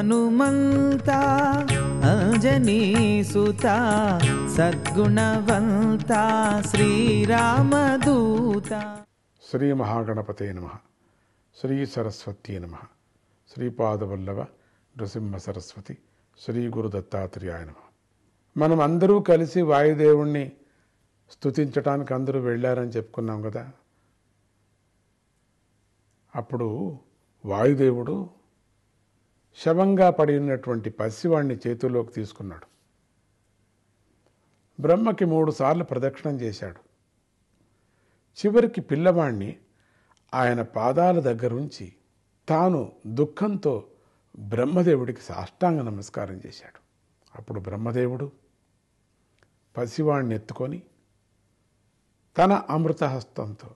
హనుమంత అంజనీసుత సద్గుణవంత శ్రీరామదూత. శ్రీ మహాగణపతే నమ శ్రీ సరస్వతీ నమ శ్రీపాదవల్లభ నృసింహ సరస్వతి శ్రీ గురు దత్తాత్రేయాయ నమ. మనం అందరూ కలిసి వాయుదేవుణ్ణి స్తుతించటానికి అందరూ వెళ్ళారని చెప్పుకున్నాం కదా. అప్పుడు వాయుదేవుడు శవంగా పడి ఉన్నటువంటి పసివాణ్ణి చేతుల్లోకి తీసుకున్నాడు. బ్రహ్మకి మూడుసార్లు ప్రదక్షిణం చేశాడు. చివరికి పిల్లవాణ్ణి ఆయన పాదాల దగ్గరుంచి తాను దుఃఖంతో బ్రహ్మదేవుడికి సాష్టాంగ నమస్కారం చేశాడు. అప్పుడు బ్రహ్మదేవుడు పసివాణ్ణి ఎత్తుకొని తన అమృతహస్తంతో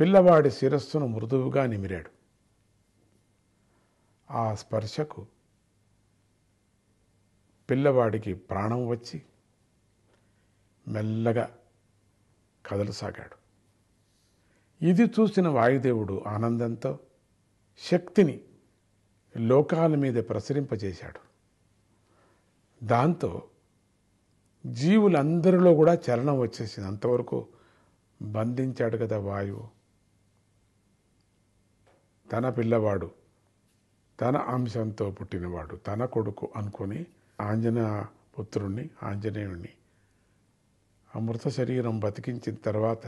పిల్లవాడి శిరస్సును మృదువుగా నిమిరాడు. ఆ స్పర్శకు పిల్లవాడికి ప్రాణం వచ్చి మెల్లగా కదలసాగాడు ఇది చూసిన వాయుదేవుడు ఆనందంతో శక్తిని లోకాల మీద ప్రసరింపజేశాడు. దాంతో జీవులందరిలో కూడా చలనం వచ్చేసింది. అంతవరకు బంధించాడు కదా వాయువు. తన పిల్లవాడు తన అంశంతో పుట్టినవాడు తన కొడుకు అనుకొని ఆంజనేయ పుత్రుణ్ణి ఆంజనేయుణ్ణి అమృత శరీరం బతికించిన తర్వాత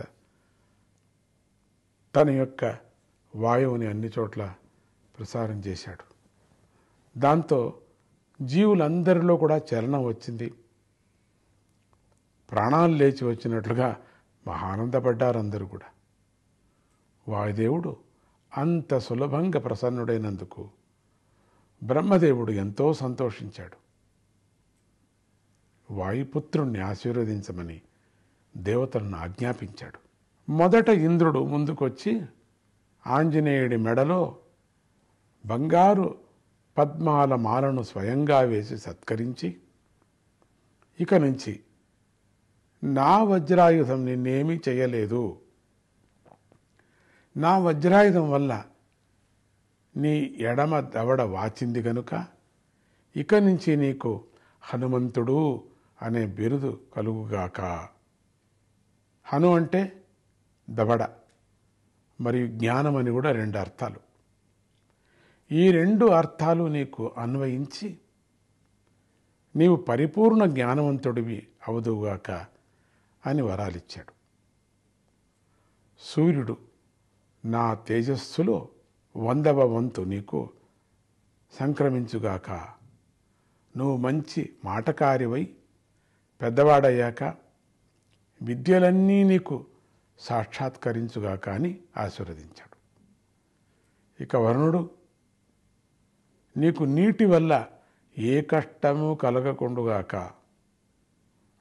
తన యొక్క వాయువుని అన్ని చోట్ల ప్రసారం చేశాడు. దాంతో జీవులందరిలో కూడా చలనం వచ్చింది. ప్రాణాలు లేచి వచ్చినట్లుగా మహానందపడ్డారు అందరూ కూడా. వాయుదేవుడు అంత సులభంగా ప్రసన్నుడైనందుకు బ్రహ్మదేవుడు ఎంతో సంతోషించాడు. వాయుపుత్రుణ్ణి ఆశీర్వదించమని దేవతలను ఆజ్ఞాపించాడు. మొదట ఇంద్రుడు ముందుకొచ్చి ఆంజనేయుడి మెడలో బంగారు పద్మాల మాలను స్వయంగా వేసి సత్కరించి ఇక నుంచి నా వజ్రాయుధం నిన్నేమీ చేయలేదు. నా వజ్రాయుధం వల్ల నీ ఎడమ దవడ వాచింది గనుక ఇక నుంచి నీకు హనుమంతుడు అనే బిరుదు కలుగుగాక. హను అంటే దవడ మరియు జ్ఞానం అని కూడా రెండు అర్థాలు. ఈ రెండు అర్థాలు నీకు అన్వయించి నీవు పరిపూర్ణ జ్ఞానవంతుడివి అవదుగాక అని వరాలిచ్చాడు. సూర్యుడు నా తేజస్సులో వందవ వంతు నీకు సంక్రమించుగాక. నువ్వు మంచి మాటకారివై పెద్దవాడయ్యాక విద్యలన్నీ నీకు సాక్షాత్కరించుగాక అని ఆశీర్వదించాడు. ఇక వరుణుడు నీకు నీటి వల్ల ఏ కష్టము కలగకుండుగాక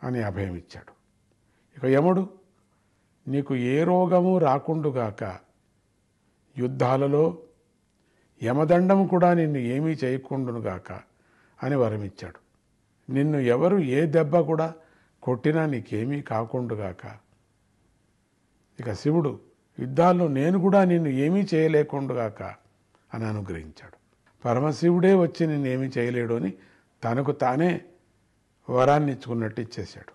అని అభయమిచ్చాడు. ఇక యముడు నీకు ఏ రోగము రాకుండుగాక యుద్ధాలలో యమదండం కూడా నిన్ను ఏమీ చేయకుండునుగాక అని వరమిచ్చాడు. నిన్ను ఎవరు ఏ దెబ్బ కూడా కొట్టినా నీకేమీ కాకుండుగాక ఇక శివుడు యుద్ధాల్లో నేను కూడా నిన్ను ఏమీ చేయలేకుండుగాక అని అనుగ్రహించాడు. పరమశివుడే వచ్చి నిన్నేమీ చేయలేడు అని తనకు తానే వరాన్ని ఇచ్చుకున్నట్టు ఇచ్చేశాడు.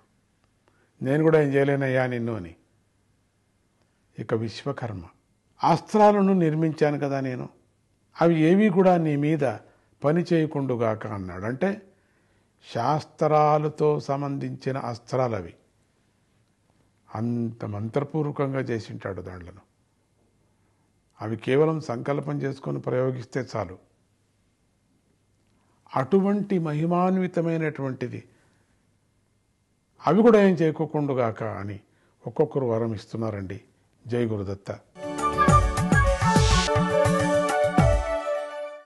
నేను కూడా ఏం చేయలేనయ్యా నిన్ను అని. ఇక విశ్వకర్మ అస్త్రాలను నిర్మించాను కదా నేను. అవి ఏవి కూడా నీ మీద పని చేయకుండుగాక అన్నాడు. అంటే శాస్త్రాలతో సంబంధించిన అస్త్రాలు అవి అంత మంత్రపూర్వకంగా చేసింటాడు దాంట్లను అవి కేవలం సంకల్పం చేసుకొని ప్రయోగిస్తే చాలు. అటువంటి మహిమాన్వితమైనటువంటిది. అవి కూడా ఏం చేయకోకుండుగాక అని ఒక్కొక్కరు వరం ఇస్తున్నారండి జై గురుదత్త